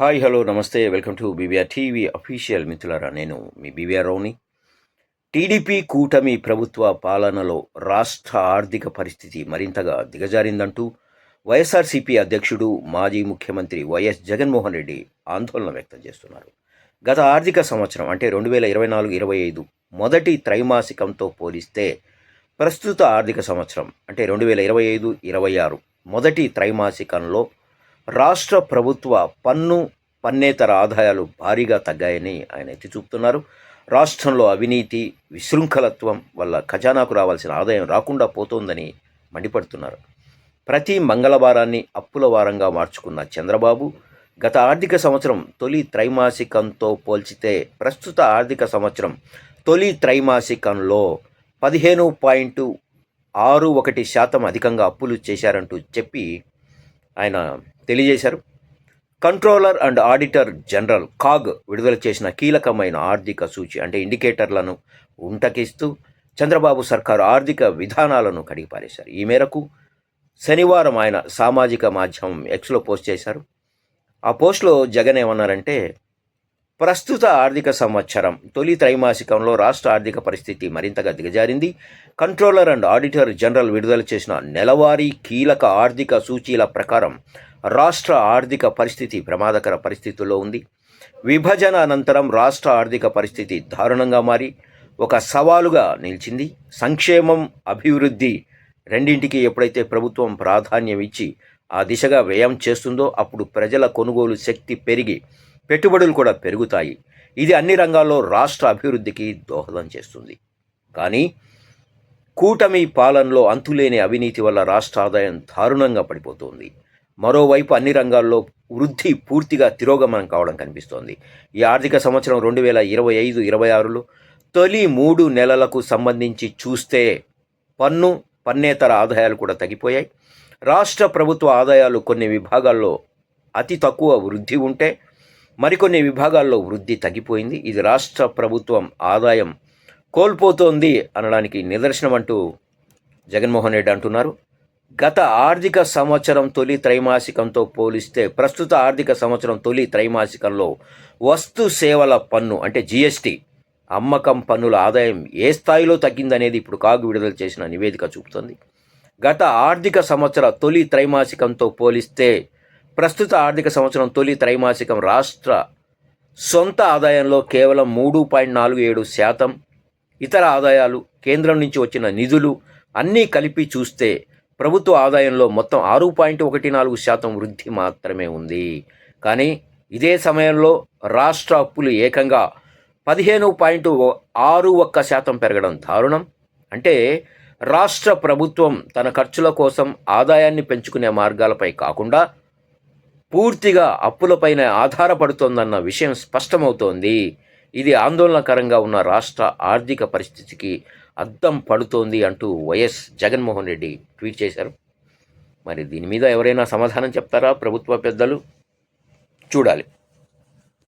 Hi hello నమస్తే. Welcome to BBR TV official మిత్రులారా నేను మీ బీబీఆర్ రౌని టీడీపీ కూటమి ప్రభుత్వ పాలనలో రాష్ట్ర ఆర్థిక పరిస్థితి మరింతగా దిగజారిందంటూ వైఎస్ఆర్సీపీ అధ్యక్షుడు మాజీ ముఖ్యమంత్రి వైఎస్ జగన్మోహన్ రెడ్డి ఆందోళన వ్యక్తం చేస్తున్నారు. గత ఆర్థిక సంవత్సరం అంటే రెండు వేల ఇరవై నాలుగు ఇరవై ఐదు మొదటి త్రైమాసికంతో పోలిస్తే ప్రస్తుత ఆర్థిక సంవత్సరం అంటే రెండు వేల ఇరవై ఐదు ఇరవై ఆరు మొదటి త్రైమాసికంలో రాష్ట్ర ప్రభుత్వ పన్ను పన్నేతర ఆదాయాలు భారీగా తగ్గాయని ఆయన ఎత్తి చూపుతున్నారు. రాష్ట్రంలో అవినీతి విశృంఖలత్వం వల్ల ఖజానాకు రావాల్సిన ఆదాయం రాకుండా పోతోందని మండిపడుతున్నారు. ప్రతి మంగళవారాన్ని అప్పుల వారంగా మార్చుకున్న చంద్రబాబు గత ఆర్థిక సంవత్సరం తొలి త్రైమాసికంతో పోల్చితే ప్రస్తుత ఆర్థిక సంవత్సరం తొలి త్రైమాసికంలో పదిహేను పాయింట్ ఆరు ఒకటి శాతం అధికంగా అప్పులు చేశారంటూ చెప్పి ఆయన తెలియజేశారు. Controller and auditor general CAG విడుదల చేసిన కీలకమైన ఆర్థిక సూచి అంటే ఇండికేటర్లను ఉంటకిస్తూ చంద్రబాబు సర్కారు ఆర్థిక విధానాలను కడిగిపారేశారు. ఈ మేరకు శనివారం ఆయన సామాజిక మాధ్యమం ఎక్స్లో పోస్ట్ చేశారు. ఆ పోస్ట్లో జగన్ ఏమన్నారంటే ప్రస్తుత ఆర్థిక సంవత్సరం తొలి త్రైమాసికంలో రాష్ట్ర ఆర్థిక పరిస్థితి మరింతగా దిగజారింది. కంట్రోలర్ అండ్ ఆడిటర్ జనరల్ విడుదల చేసిన నెలవారీ కీలక ఆర్థిక సూచీల ప్రకారం రాష్ట్ర ఆర్థిక పరిస్థితి ప్రమాదకర పరిస్థితుల్లో ఉంది. విభజన అనంతరం రాష్ట్ర ఆర్థిక పరిస్థితి దారుణంగా మారి ఒక సవాలుగా నిలిచింది. సంక్షేమం అభివృద్ధి రెండింటికి ఎప్పుడైతే ప్రభుత్వం ప్రాధాన్యం ఇచ్చి ఆ దిశగా వ్యయం చేస్తుందో అప్పుడు ప్రజల కొనుగోలు శక్తి పెరిగి పెట్టుబడులు కూడా పెరుగుతాయి. ఇది అన్ని రంగాల్లో రాష్ట్ర అభివృద్ధికి దోహదం చేస్తుంది. కానీ కూటమి పాలనలో అంతులేని అవినీతి వల్ల రాష్ట్ర ఆదాయం దారుణంగా పడిపోతుంది. మరోవైపు అన్ని రంగాల్లో వృద్ధి పూర్తిగా తిరోగమనం కావడం కనిపిస్తోంది. ఈ ఆర్థిక సంవత్సరం రెండు వేల ఇరవై ఐదు ఇరవై ఆరులో తొలి మూడు నెలలకు సంబంధించి చూస్తే పన్ను పన్నేతర ఆదాయాలు కూడా తగ్గిపోయాయి. రాష్ట్ర ప్రభుత్వ ఆదాయాలు కొన్ని విభాగాల్లో అతి తక్కువ వృద్ధి ఉంటే మరికొన్ని విభాగాల్లో వృద్ధి తగ్గిపోయింది. ఇది రాష్ట్ర ప్రభుత్వం ఆదాయం కోల్పోతోంది అనడానికి నిదర్శనం అంటూ జగన్మోహన్ రెడ్డి అంటున్నారు. గత ఆర్థిక సంవత్సరం తొలి త్రైమాసికంతో పోలిస్తే ప్రస్తుత ఆర్థిక సంవత్సరం తొలి త్రైమాసికంలో వస్తు సేవల పన్ను అంటే జిఎస్టి అమ్మకం పన్నుల ఆదాయం ఏ స్థాయిలో తగ్గిందనేది ఇప్పుడు కాగు విడుదల చేసిన నివేదిక చూపుతుంది. గత ఆర్థిక సంవత్సర తొలి త్రైమాసికంతో పోలిస్తే ప్రస్తుత ఆర్థిక సంవత్సరం తొలి త్రైమాసికం రాష్ట్ర సొంత ఆదాయంలో కేవలం మూడు పాయింట్ నాలుగు ఏడు శాతం. ఇతర ఆదాయాలు కేంద్రం నుంచి వచ్చిన నిధులు అన్నీ కలిపి చూస్తే ప్రభుత్వ ఆదాయంలో మొత్తం ఆరు పాయింట్ ఒకటి నాలుగు శాతం వృద్ధి మాత్రమే ఉంది. కానీ ఇదే సమయంలో రాష్ట్ర అప్పులు ఏకంగా పదిహేను పాయింట్ ఆరు ఒక్క శాతం పెరగడం దారుణం. అంటే రాష్ట్ర ప్రభుత్వం తన ఖర్చుల కోసం ఆదాయాన్ని పెంచుకునే మార్గాలపై కాకుండా పూర్తిగా అప్పులపైన ఆధారపడుతోందన్న విషయం స్పష్టమవుతోంది. ఇది ఆందోళనకరంగా ఉన్న రాష్ట్ర ఆర్థిక పరిస్థితికి అద్దం పడుతోంది అంటూ వైఎస్ జగన్మోహన్ రెడ్డి ట్వీట్ చేశారు. మరి దీని మీద ఎవరైనా సమాధానం చెప్తారా ప్రభుత్వ పెద్దలు చూడాలి.